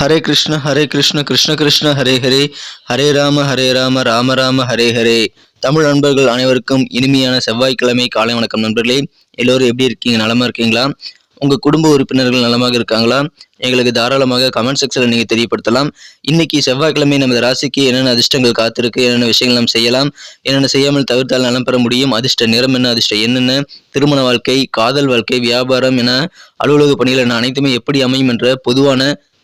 ஹரே கிருஷ்ண ஹரே கிருஷ்ண கிருஷ்ண கிருஷ்ண ஹரே ஹரே. ஹரே ராம ஹரே ராம ராம ராம ஹரே ஹரே. தமிழ் நண்பர்கள் அனைவருக்கும் இனிமையான செவ்வாய்க்கிழமை காலை வணக்கம் நண்பர்களே. எல்லோரும் எப்படி இருக்கீங்க? நலமா இருக்கீங்களா? உங்கள் குடும்ப உறுப்பினர்கள் நலமாக இருக்காங்களா? எங்களுக்கு தாராளமாக கமெண்ட் செக்ஷனில் நீங்கள் தெரியப்படுத்தலாம். இன்னைக்கு செவ்வாய்க்கிழமை நமது ராசிக்கு என்னென்ன அதிர்ஷ்டங்கள் காத்திருக்கு என்னென்ன விஷயங்கள் நாம் செய்யலாம் என்னென்ன செய்யாமல் தவிர்த்தால் நலம் பெற முடியும் அதிர்ஷ்ட நிறம் என்ன அதிர்ஷ்டம் என்னென்ன திருமண வாழ்க்கை காதல் வாழ்க்கை வியாபாரம் என அலுவலக பணிகள் என அனைத்துமே எப்படி அமையும் என்ற பொதுவான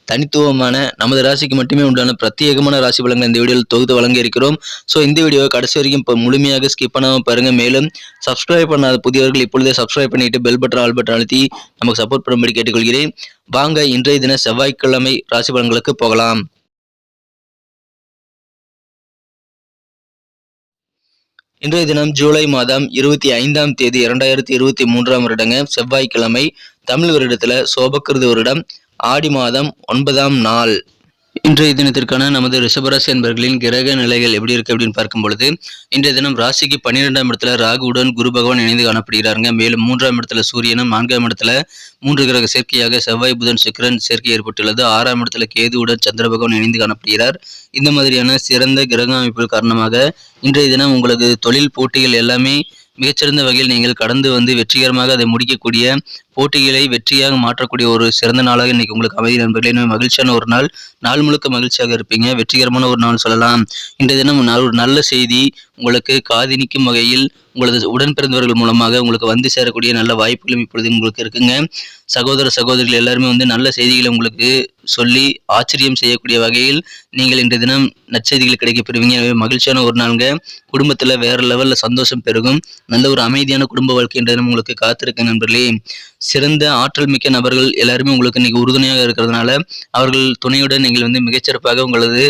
தனித்துவமான நமது ராசிக்கு மட்டுமே உண்டான பிரத்யேகமான ராசி பலன்கள் இந்த வீடியோவில் தொகுத்து வழங்க இருக்கிறோம் ஸோ இந்த வீடியோவை கடைசி வரைக்கும் இப்போ முழுமையாக ஸ்கிப் பண்ணாமல் பாருங்க. மேலும் சப்ஸ்கிரைப் பண்ணாத புதியவர்கள் இப்பொழுதே சப்ஸ்கிரைப் பண்ணிட்டு பெல் பட்டன் ஆல் பட்டன் அழுத்தி நமக்கு சப்போர்ட் பண்ணும்படி கேட்டுக்கொள்கிறேன். வாங்க இன்றைய தின செவ்வாய்க்கிழமை ராசி பலன்களுக்கு போகலாம். இன்றைய தினம் ஜூலை மாதம் இருபத்தி ஐந்தாம் தேதி இரண்டாயிரத்தி இருபத்தி மூன்றாம் வருடங்க செவ்வாய்க்கிழமை தமிழ் வருடத்துல சோபக்கிருது வருடம். ஆடி மாதம் ஒன்பதாம் நாள். இன்றைய தினத்திற்கான நமது ரிஷபராசி என்பர்களின் கிரக நிலைகள் எப்படி இருக்கு அப்படின்னு பார்க்கும் பொழுது இன்றைய தினம் ராசிக்கு பன்னிரெண்டாம் இடத்துல ராகுவுடன் குரு பகவான் இணைந்து காணப்படுகிறாருங்க. மேலும் மூன்றாம் இடத்துல சூரியனும் நான்காம் இடத்துல மூன்று கிரக சேர்க்கையாக செவ்வாய் புதன் சுக்கரன் சேர்க்கை ஏற்பட்டுள்ளது. ஆறாம் இடத்துல கேதுவுடன் சந்திர பகவான் இணைந்து காணப்படுகிறார். இந்த மாதிரியான சிறந்த கிரக அமைப்புகள் காரணமாக இன்றைய தினம் உங்களது தொழில் போட்டிகள் எல்லாமே மிகச்சிறந்த வகையில் நீங்கள் கடந்து வந்து வெற்றிகரமாக அதை முடிக்கக்கூடிய போட்டிகளை வெற்றியாக மாற்றக்கூடிய ஒரு சிறந்த நாளாக இன்னைக்கு உங்களுக்கு அமைதி நண்பர்களே. இன்னும் மகிழ்ச்சியான ஒரு நாள். நாள் முழுக்க மகிழ்ச்சியாக இருப்பீங்க. வெற்றிகரமான ஒரு நாள் சொல்லலாம். இன்றைய தினம் ஒரு நல்ல செய்தி உங்களுக்கு காதினிக்கும் வகையில் உங்களது உடன் பிறந்தவர்கள் மூலமாக உங்களுக்கு வந்து சேரக்கூடிய நல்ல வாய்ப்புகளும் இப்பொழுது உங்களுக்கு இருக்குங்க. சகோதர சகோதரிகள் எல்லாருமே வந்து நல்ல செய்திகளை உங்களுக்கு சொல்லி ஆச்சரியம் செய்யக்கூடிய வகையில் நீங்கள் இன்றைய தினம் நற்செய்திகள் கிடைக்கப்பெறுவீங்க. எனவே மகிழ்ச்சியான ஒரு நாளுங்க. குடும்பத்தில் வேற லெவலில் சந்தோஷம் பெருகும். நல்ல ஒரு அமைதியான குடும்ப வாழ்க்கை இன்றைய தினம் உங்களுக்கு காத்திருக்கு நண்பர்களே. சிறந்த ஆற்றல் மிக்க நபர்கள் எல்லாருமே உங்களுக்கு இன்னைக்கு உறுதுணையாக இருக்கிறதுனால அவர்கள் துணையுடன் நீங்கள் வந்து மிகச்சிறப்பாக உங்களது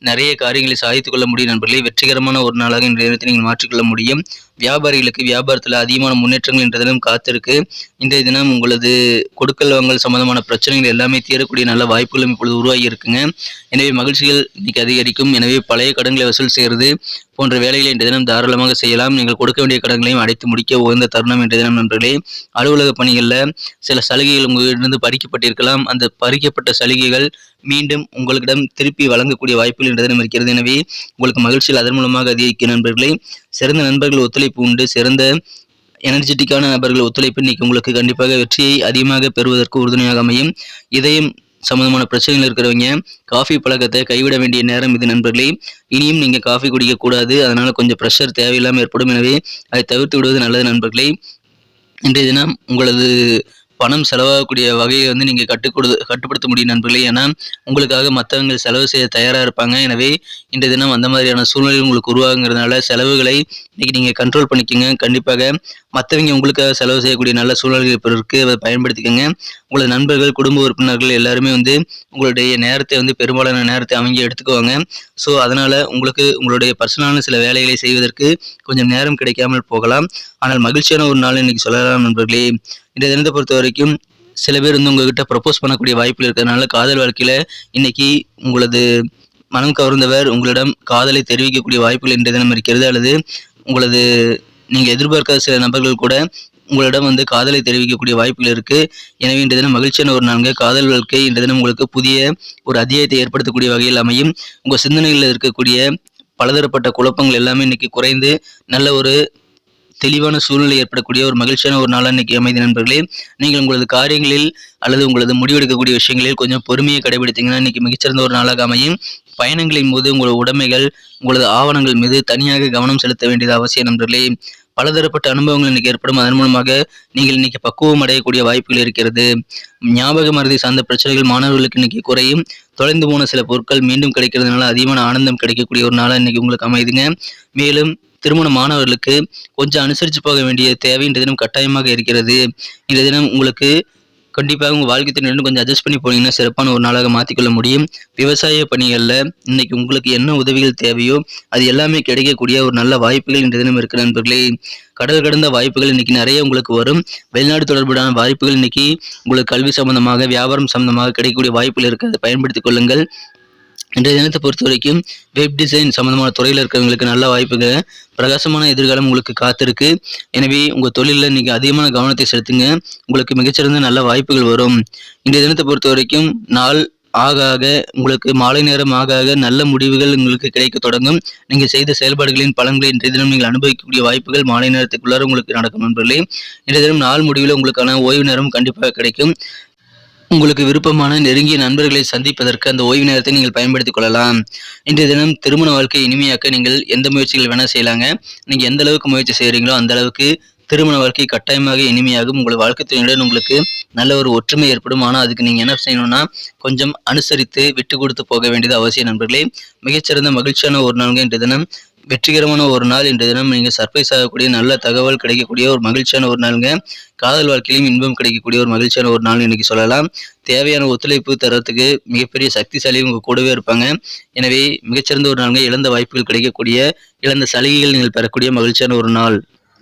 நிறைய காரியங்களை சாதித்துக் கொள்ள முடியும் நண்பர்களே. வெற்றிகரமான ஒரு நாளாக இன்றைய தினத்தை நீங்கள் மாற்றிக்கொள்ள முடியும். வியாபாரிகளுக்கு வியாபாரத்தில் அதிகமான முன்னேற்றங்கள் என்றதிலும் தினம் காத்திருக்கு. இன்றைய தினம் உங்களது கொடுக்கல் வாங்கல் சம்பந்தமான பிரச்சனைகள் எல்லாமே தீரக்கூடிய நல்ல வாய்ப்புகளும் இப்பொழுது உருவாகி இருக்குங்க. எனவே மகிழ்ச்சிகள் இன்னைக்கு அதிகரிக்கும். எனவே பழைய கடன்களை வசூல் செய்கிறது போன்ற வேலைகளை இன்றைய தினம் தாராளமாக செய்யலாம். நீங்கள் கொடுக்க வேண்டிய கடன்களையும் அடைத்து முடிக்க உகந்த தருணம் இன்றைய தினம் நண்பர்களே. அலுவலக பணிகளில் சில சலுகைகள் உங்களிடம் பறிக்கப்பட்டிருக்கலாம். அந்த பறிக்கப்பட்ட சலுகைகள் மீண்டும் உங்களிடம் திருப்பி வழங்கக்கூடிய வாய்ப்புகள் இன்றைய தினம் இருக்கிறது. எனவே உங்களுக்கு மகிழ்ச்சியில் அதன் மூலமாக அதிகரிக்கும் நண்பர்களே. சிறந்த நண்பர்கள் ஒத்துழைப்பு உண்டு. சிறந்த எனர்ஜெட்டிக்கான நபர்கள் ஒத்துழைப்பு இன்னைக்கு உங்களுக்கு கண்டிப்பாக வெற்றியை அதிகமாக பெறுவதற்கு உறுதுணையாக அமையும். இதயம் சம்பந்தமான பிரச்சனைகள் இருக்கிறவங்க காஃபி பழக்கத்தை கைவிட வேண்டிய நேரம் இது நண்பர்களே. இனியும் நீங்கள் காஃபி குடிக்கக்கூடாது அதனால் கொஞ்சம் ப்ரெஷர் தேவையில்லாமல் ஏற்படும். எனவே அதை தவிர்த்து விடுவது நல்லது நண்பர்களே. இன்றைய தினம் உங்களது பணம் செலவாகக்கூடிய வகையை வந்து நீங்கள் கட்டுக்கொடு கட்டுப்படுத்த முடியும் நண்பர்களே. ஏன்னா உங்களுக்காக மற்றவங்க செலவு செய்ய தயாராக இருப்பாங்க. எனவே இன்றைய தினம் அந்த மாதிரியான சூழ்நிலை உங்களுக்கு உருவாகுங்கிறதுனால செலவுகளை இன்றைக்கி நீங்கள் கண்ட்ரோல் பண்ணிக்கோங்க. கண்டிப்பாக மற்றவங்க உங்களுக்காக செலவு செய்யக்கூடிய நல்ல சூழ்நிலைகள் இப்போ இருக்குது அதை பயன்படுத்திக்கோங்க. உங்களது நண்பர்கள் குடும்ப உறுப்பினர்கள் எல்லாருமே வந்து உங்களுடைய நேரத்தை வந்து பெரும்பாலான நேரத்தை அவங்க எடுத்துக்குவாங்க. ஸோ அதனால் உங்களுக்கு உங்களுடைய பர்சனலான சில வேலைகளை செய்வதற்கு கொஞ்சம் நேரம் கிடைக்காமல் போகலாம். ஆனால் மகிழ்ச்சியான ஒரு நாள் இன்னைக்கு சொல்லலாம் நண்பர்களே. இந்த தினத்தை பொறுத்த வரைக்கும் சில பேர் வந்து உங்ககிட்ட ப்ரப்போஸ் பண்ணக்கூடிய வாய்ப்புகள் இருக்கிறதுனால காதல் வாழ்க்கையில் இன்னைக்கு உங்களது மனம் கவர்ந்தவர் உங்களிடம் காதலை தெரிவிக்கக்கூடிய வாய்ப்புகள் இன்றைய தினம் இருக்கிறது அல்லது உங்களது நீங்கள் எதிர்பார்க்காத சில நபர்கள் கூட உங்களிடம் வந்து காதலை தெரிவிக்கக்கூடிய வாய்ப்புகள் இருக்கு. எனவே இன்றைய தினம் மகிழ்ச்சியான ஒரு நான்கு காதல் வாழ்க்கை இன்றைய தினம் உங்களுக்கு புதிய ஒரு அத்தியாயத்தை ஏற்படுத்தக்கூடிய வகையில் அமையும். உங்கள் சிந்தனைகளில் இருக்கக்கூடிய பலதரப்பட்ட குழப்பங்கள் எல்லாமே இன்னைக்கு குறைந்து நல்ல ஒரு தெளிவான சூழ்நிலை ஏற்படக்கூடிய ஒரு மகிழ்ச்சியான ஒரு நாளாக இன்னைக்கு அமைதி நண்பர்களே. நீங்கள் உங்களது காரியங்களில் அல்லது உங்களது முடிவெடுக்கக்கூடிய விஷயங்களில் கொஞ்சம் பொறுமையை கடைபிடித்தீங்கன்னா இன்னைக்கு மிகச்சிறந்த ஒரு நாளாக அமையும். பயணங்களின் போது உங்களது உடைமைகள் உங்களது ஆவணங்கள் மீது தனியாக கவனம் செலுத்த வேண்டியது அவசியம் நண்பர்களே. பலதரப்பட்ட அனுபவங்கள் இன்னைக்கு ஏற்படும். அதன் மூலமாக நீங்கள் இன்னைக்கு பக்குவம் அடையக்கூடிய வாய்ப்புகள் இருக்கிறது. ஞாபக மருதி சார்ந்த பிரச்சனைகள் மாணவர்களுக்கு இன்னைக்கு குறையும். தொலைந்து போன சில பொருட்கள் மீண்டும் கிடைக்கிறதுனால அதிகமான ஆனந்தம் கிடைக்கக்கூடிய ஒரு நாளாக இன்னைக்கு உங்களுக்கு அமைதுங்க. மேலும் திருமணம் மாணவர்களுக்கு கொஞ்சம் அனுசரித்து போக வேண்டிய தேவை இந்த தினம் கட்டாயமாக இருக்கிறது. இந்த தினம் உங்களுக்கு கண்டிப்பாக உங்கள் வாழ்க்கை திறன் கொஞ்சம் அட்ஜஸ்ட் பண்ணி போனீங்கன்னா சிறப்பான ஒரு நாளாக மாற்றிக்கொள்ள முடியும். விவசாய பணிகளில் இன்னைக்கு உங்களுக்கு என்ன உதவிகள் தேவையோ அது எல்லாமே கிடைக்கக்கூடிய ஒரு நல்ல வாய்ப்புகள் இன்றைய தினம் இருக்கிற நண்பர்களே. கடல் கடந்த வாய்ப்புகள் இன்னைக்கு நிறைய உங்களுக்கு வரும். வெளிநாடு தொடர்பான வாய்ப்புகள் இன்னைக்கு உங்களுக்கு கல்வி சம்பந்தமாக வியாபாரம் சம்பந்தமாக கிடைக்கக்கூடிய வாய்ப்புகள் இருக்கிறது பயன்படுத்திக் கொள்ளுங்கள். இன்றைய தினத்தை பொறுத்த வரைக்கும் வெப் டிசைன் சம்மந்தமான துறையில் இருக்கிறவங்களுக்கு நல்ல வாய்ப்புகள் பிரகாசமான எதிர்காலம் உங்களுக்கு காத்திருக்கு. எனவே உங்கள் தொழிலில் நீங்கள் அதிகமான கவனத்தை செலுத்துங்க. உங்களுக்கு மிகச்சிறந்த நல்ல வாய்ப்புகள் வரும். இன்றைய தினத்தை பொறுத்த வரைக்கும் நாள் ஆக ஆக உங்களுக்கு மாலை நேரம் ஆக ஆக நல்ல முடிவுகள் உங்களுக்கு கிடைக்க தொடங்கும். நீங்கள் செய்த செயல்பாடுகளின் பலன்களை இன்றைய தினம் நீங்கள் அனுபவிக்கக்கூடிய வாய்ப்புகள் மாலை நேரத்துக்குள்ளார உங்களுக்கு நடக்கும் நண்பர்களே. இன்றைய தினம் நாள் முடிவில் உங்களுக்கான ஓய்வு நேரம் கண்டிப்பாக கிடைக்கும். உங்களுக்கு விருப்பமான நெருங்கிய நண்பர்களை சந்திப்பதற்கு அந்த ஓய்வு நேரத்தை நீங்கள் பயன்படுத்திக் கொள்ளலாம். இன்றைய தினம் திருமண வாழ்க்கை இனிமையாக்க நீங்கள் எந்த முயற்சிகள் வேணால் செய்யலாங்க. நீங்கள் எந்த அளவுக்கு முயற்சி செய்கிறீங்களோ அந்த அளவுக்கு திருமண வாழ்க்கை கட்டாயமாக இனிமையாகும். உங்கள் வாழ்க்கை துணையுடன் உங்களுக்கு நல்ல ஒரு ஒற்றுமை ஏற்படும். ஆனால் அதுக்கு நீங்கள் என்ன செய்யணும்னா கொஞ்சம் அனுசரித்து விட்டு கொடுத்து போக வேண்டியது அவசியம் நண்பர்களே. மிகச்சிறந்த மகிழ்ச்சியான ஒரு நாளுங்க இன்றைய தினம். வெற்றிகரமான ஒரு நாள் இன்றைய தினம். நீங்கள் சர்ப்ரைஸ் ஆகக்கூடிய நல்ல தகவல் கிடைக்கக்கூடிய ஒரு மகிழ்ச்சியான ஒரு நாளுங்க. காதல் வாழ்க்கையிலும் இன்பம் கிடைக்கக்கூடிய ஒரு மகிழ்ச்சியான ஒரு நாள் இன்னைக்கு சொல்லலாம். தேவையான ஒத்துழைப்பு தரத்துக்கு மிகப்பெரிய சக்திசாலி உங்க கூடவே இருப்பாங்க. எனவே மிகச்சிறந்த ஒரு நாளுங்க. இழந்த வாய்ப்புகள் கிடைக்கக்கூடிய இழந்த சலுகைகள் நீங்கள் பெறக்கூடிய மகிழ்ச்சியான ஒரு நாள்.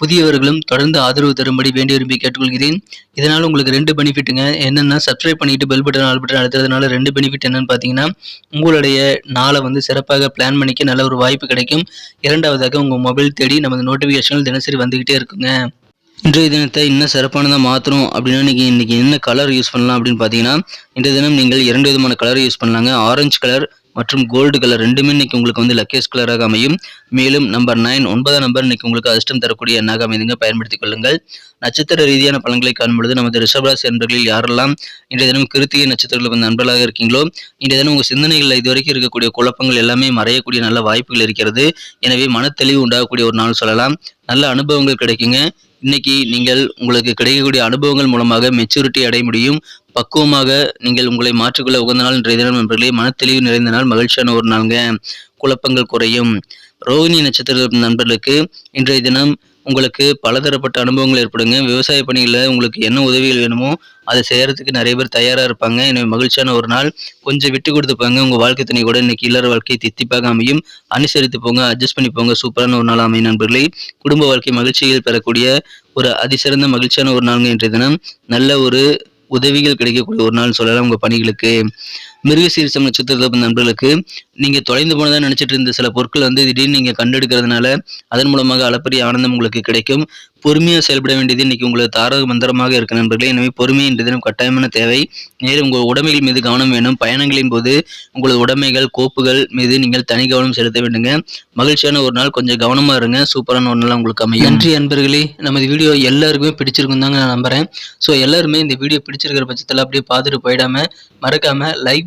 புதியவர்களும் தொடர்ந்து ஆதரவு தரும்படி வேண்டி விரும்பி கேட்டுக்கொள்கிறேன். இதனால் உங்களுக்கு ரெண்டு பெனிஃபிட்டுங்க என்னென்னா சப்ஸ்கிரைப் பண்ணிட்டு பெல் பட்டன் ஆல் பட்டன் அழுத்துறதுனால ரெண்டு பெனிஃபிட் என்னன்னு பார்த்தீங்கன்னா உங்களுடைய நாளை வந்து சிறப்பாக பிளான் பண்ணிக்க நல்ல ஒரு வாய்ப்பு கிடைக்கும். இரண்டாவதாக உங்கள் மொபைல் தேடி நமது நோட்டிஃபிகேஷன்கள் தினசரி வந்துக்கிட்டே இருக்குங்க. இன்றைய தினத்தை இன்னும் சிறப்பானதாக மாற்றணும் அப்படின்னா நீங்கள் இன்றைக்கி என்ன கலர் யூஸ் பண்ணலாம் அப்படின்னு பார்த்தீங்கன்னா இன்றைய தினம் நீங்கள் இரண்டு விதமான கலர் யூஸ் பண்ணலாங்க. ஆரஞ்சு கலர் மற்றும் கோல்டு கலர் ரெண்டுமே இன்னைக்கு உங்களுக்கு வந்து லக்கேஸ் கலராக அமையும். மேலும் நம்பர் நைன் ஒன்பதாம் நம்பர் இன்னைக்கு உங்களுக்கு அதிர்ஷ்டம் தரக்கூடிய எண்ணாக அமைதுங்க பயன்படுத்திக் கொள்ளுங்கள். நட்சத்திர ரீதியான பலன்களை காணும்பொழுது நமது ரிஷபராசி நண்பர்களில் யாரெல்லாம் இன்றைய தினம் கிருத்திகை நட்சத்திரங்கள் வந்து நண்பர்களாக இருக்கீங்களோ இன்றைய தினம் உங்கள் சிந்தனைகளில் இதுவரைக்கும் இருக்கக்கூடிய குழப்பங்கள் எல்லாமே மறையக்கூடிய நல்ல வாய்ப்புகள் இருக்கிறது. எனவே மனத்தெளிவு உண்டாகக்கூடிய ஒரு நாள் சொல்லலாம். நல்ல அனுபவங்கள் கிடைக்குங்க. இன்னைக்கு நீங்கள் உங்களுக்கு கிடைக்கக்கூடிய அனுபவங்கள் மூலமாக மெச்சூரிட்டி அடைய முடியும். பக்குவமாக நீங்கள் உங்களை மாற்றிக்கொள்ள உகந்த நாள் இன்றைய தினம் நண்பர்களே. மனத்தெளிவு நிறைந்த நாள் மகிழ்ச்சியான ஒரு நாளுங்க. குழப்பங்கள் குறையும். ரோஹிணி நட்சத்திர நண்பர்களுக்கு இன்றைய தினம் உங்களுக்கு பலதரப்பட்ட அனுபவங்கள் ஏற்படுங்க. விவசாய பணிகளில் உங்களுக்கு என்ன உதவிகள் வேணுமோ அதை செய்யறதுக்கு நிறைய பேர் தயாராக இருப்பாங்க. எனவே மகிழ்ச்சியான ஒரு நாள். கொஞ்சம் விட்டு கொடுத்துப்பாங்க உங்கள் வாழ்க்கை துணை கூட இன்னைக்கு இல்லற வாழ்க்கை தித்திப்பாக அமையும். அனுசரித்து போங்க அட்ஜஸ்ட் பண்ணி போங்க. சூப்பரான ஒரு நாள் அமையும் நண்பர்களே. குடும்ப வாழ்க்கை மகிழ்ச்சியில் பெறக்கூடிய ஒரு அதிசிறந்த மகிழ்ச்சியான ஒரு நாளுங்க இன்றைய தினம். நல்ல ஒரு உதவிகள் கிடைக்கக்கூடிய ஒரு நாள் சொல்லலாம் உங்கள் பணிகளுக்கு மிருகசீரிசம் நட்சத்திரத்தில் நண்பர்களுக்கு நீங்கள் தொலைந்து போனதாக நினச்சிட்டு இருந்த சில பொருட்கள் வந்து திடீர்னு நீங்கள் கண்டெடுக்கிறதுனால அதன் மூலமாக அளப்பரிய ஆனந்தம் உங்களுக்கு கிடைக்கும். பொறுமையாக செயல்பட வேண்டியது இன்னைக்கு உங்களுக்கு தாரக மந்திரமாக இருக்க நண்பர்களே. எனவே பொறுமை என்ற தினம் கட்டாயமான தேவை. மேலும் உங்கள் உடமைகள் மீது கவனம் வேணும். பயணங்களின் போது உங்களது உடைமைகள் கோப்புகள் மீது நீங்கள் தனி கவனம் செலுத்த வேண்டுங்க. மகிழ்ச்சியான ஒரு நாள். கொஞ்சம் கவனமாக இருங்க. சூப்பரான ஒரு நாள் உங்களுக்கு அமையும். நன்றி நண்பர்களே நமது வீடியோ எல்லாருக்குமே பிடிச்சிருக்கும் தாங்க நான் நம்புகிறேன் ஸோ எல்லாருமே இந்த வீடியோ பிடிச்சிருக்கிற பட்சத்தில் அப்படியே பார்த்துட்டு போயிடாம மறக்காமல் லைக்